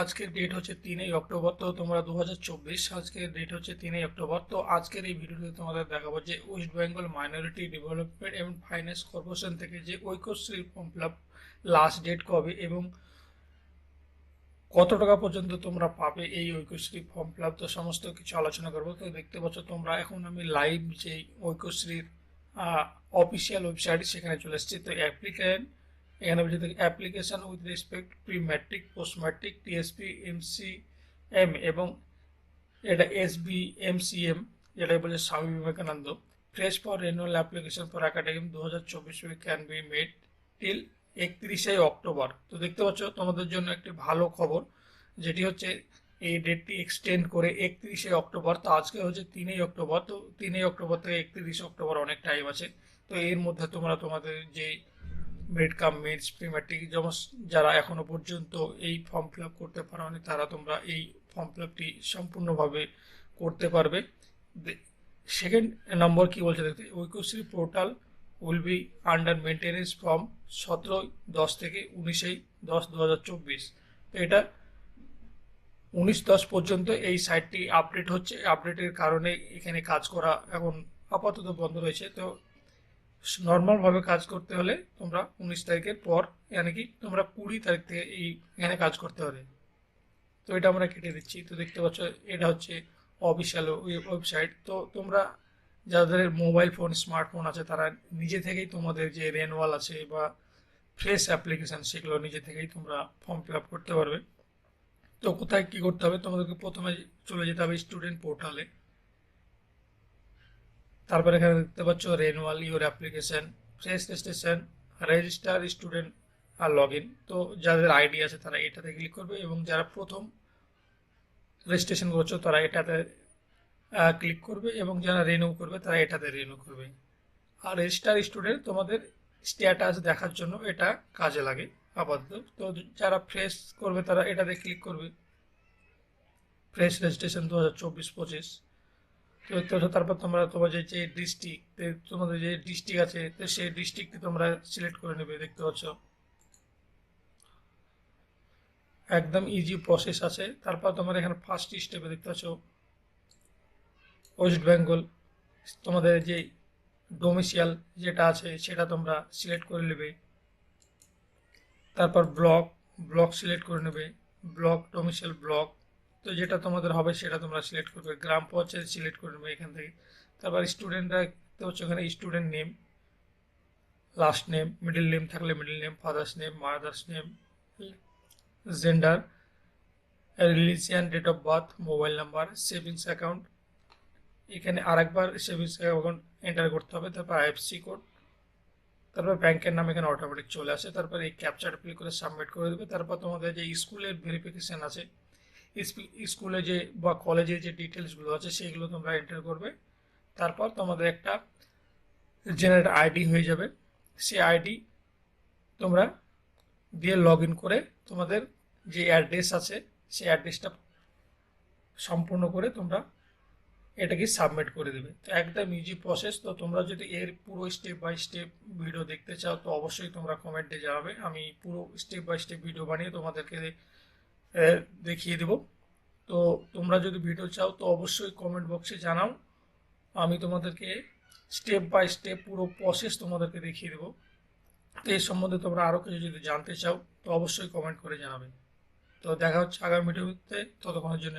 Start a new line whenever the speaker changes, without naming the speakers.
আজকের ডেট হচ্ছে তিনই অক্টোবর, তো তোমরা দু হাজার চব্বিশ আজকের ডেট হচ্ছে তিনই অক্টোবর, তো আজকের এই ভিডিওতে তোমাদের দেখাবো যে ওয়েস্ট বেঙ্গল মাইনরিটি ডেভেলপমেন্ট এবং ফাইন্যান্স কর্পোরেশন থেকে যে Aikyashree form fill last date কবে এবং কত টাকা পর্যন্ত তোমরা পাবে এই ঐক্যশ্রী ফর্ম ফিল তো সমস্ত কিছু আলোচনা করব। তো দেখতে পাচ্ছ তোমরা এখন আমি লাইভ যে ঐক্যশ্রীর অফিসিয়াল ওয়েবসাইট সেখানে চলে এসেছি, তো অ্যাপ্লিকেন্ট এখানে বলছে application with respect pre matric post matric TSP MC M এবং এটা S B M C M যেটা বলছে Swami Vivekananda. Fresh for renewal application for academic দু হাজার চব্বিশ ক্যান বি মেড টিল একত্রিশে অক্টোবর। তো দেখতে পাচ্ছ, তোমাদের জন্য একটি ভালো খবর, যেটি হচ্ছে এই ডেটটি এক্সটেন্ড করে একত্রিশে অক্টোবর। তো আজকে হচ্ছে তিনই অক্টোবর, তো তিনই অক্টোবর থেকে একত্রিশে অক্টোবর অনেক টাইম আছে। তো এর মধ্যে তোমরা তোমাদের যে মেড কাম মেডস প্রিম্যাট্রিক যেমন যারা এখনও পর্যন্ত এই ফর্ম ফিল আপ করতে পারোনি, তারা তোমরা এই ফর্ম ফিল আপটি সম্পূর্ণভাবে করতে পারবে। সেকেন্ড নম্বর কি বলছে দেখতে? Aikyashree portal will be under maintenance from সতেরোই দশ থেকে উনিশেই দশ দু হাজার চব্বিশ। তো এটা উনিশ দশ পর্যন্ত এই সাইটটি আপডেট হচ্ছে। আপডেটের কারণে এখানে কাজ করা এখন আপাতত বন্ধ রয়েছে। তো নর্মালভাবে কাজ করতে হলে তোমরা উনিশ তারিখের পর মানে কি, তোমরা কুড়ি তারিখ থেকে এই এখানে কাজ করতে হবে। তো এটা আমরা কেটে দিচ্ছি। তো দেখতে পাচ্ছ, এটা হচ্ছে অফিসিয়াল ওয়েবসাইট। তো তোমরা যাদের মোবাইল ফোন, স্মার্টফোন আছে, তারা নিজে থেকেই তোমাদের যে রেনওয়াল আছে বা ফ্রেশ অ্যাপ্লিকেশান, সেগুলো নিজে থেকেই তোমরা ফর্ম ফিল আপ করতে পারবে। তো কোথায় কী করতে হবে? তোমাদেরকে প্রথমে চলে যেতে হবে স্টুডেন্ট পোর্টালে। তারপরে এখানে দেখতে পাচ্ছ renewal your application fresh registration register student R log in তো যাদের আইডি আছে তারা এটাতে ক্লিক করবে এবং যারা প্রথম রেজিস্ট্রেশন করছ তারা এটাতে ক্লিক করবে এবং যারা রিনিউ করবে তারা এটাতে রিনিউ করবে। আর রেজিস্টার স্টুডেন্ট তোমাদের স্ট্যাটাস দেখার জন্য এটা কাজে লাগে আপাতত। তো যারা ফ্রেশ করবে তারা এটাতে ক্লিক করবে। ফ্রেশ রেজিস্ট্রেশন দু হাজার চব্বিশ পঁচিশ। পাচ্ছ তারপর তোমরা তোমার যে ডিস্ট্রিক্ট তোমাদের যে ডিস্ট্রিক্ট আছে, তো সেই ডিস্ট্রিক্টকে তোমরা সিলেক্ট করে নেবে, দেখতে পাচ্ছ? একদম ইজি প্রসেস আছে। তারপর তোমার এখানে ফার্স্ট স্টেপে দেখতে পাচ্ছ, ওয়েস্ট বেঙ্গল। তোমাদের যে ডোমিসিয়াল যেটা আছে, সেটা তোমরা সিলেক্ট করে নেবে। তারপর ব্লক ব্লক সিলেক্ট করে নেবে। ব্লক ডোমিসিয়াল ব্লক তো যেটা তোমাদের হবে সেটা তোমরা সিলেক্ট করবে। গ্রাম পঞ্চায়েত সিলেক্ট করে নেবে এখান থেকে। তারপর স্টুডেন্টরা তো হচ্ছে ওখানে student name last name middle name থাকলে middle name father's name mother's name gender religion date of birth mobile number savings account এখানে আরেকবার সেভিংস অ্যাকাউন্ট এন্টার করতে হবে। তারপর আইএফসি কোড তারপর ব্যাংকের নাম এখানে অটোমেটিক চলে আসে। তারপর এই ক্যাপচার ফিল করে সাবমিট করে দেবে। তারপর তোমাদের যে স্কুলের ভেরিফিকেশান আছে স্কুলে যে বা কলেজে যে ডিটেলসগুলো আছে, সেইগুলো তোমরা এন্টার করবে। তারপর তোমাদের একটা জেনারেট আইডি হয়ে যাবে। সেই আইডি তোমরা দিয়ে লগ করে তোমাদের যে অ্যাড্রেস আছে, সেই অ্যাড্রেসটা সম্পূর্ণ করে তোমরা এটাকে সাবমিট করে দেবে। তো একদম ইজি প্রসেস তো তোমরা যদি এর পুরো স্টেপ বাই স্টেপ ভিডিও দেখতে চাও, তো অবশ্যই তোমরা কমেন্টে জানাবে। আমি পুরো স্টেপ বাই স্টেপ ভিডিও বানিয়ে তোমাদেরকে দেখিয়ে দেব। তো তোমরা যদি ভিডিও চাও, তো অবশ্যই কমেন্ট বক্সে জানাও। আমি তোমাদেরকে স্টেপ বাই স্টেপ পুরো প্রসেস তোমাদেরকে দেখিয়ে দেবো। তো এই সম্বন্ধে তোমরা আরও কিছু যদি জানতে চাও, তো অবশ্যই কমেন্ট করে জানাবে। তো দেখা হচ্ছে আগামী ভিডিওতে ততক্ষণের জন্য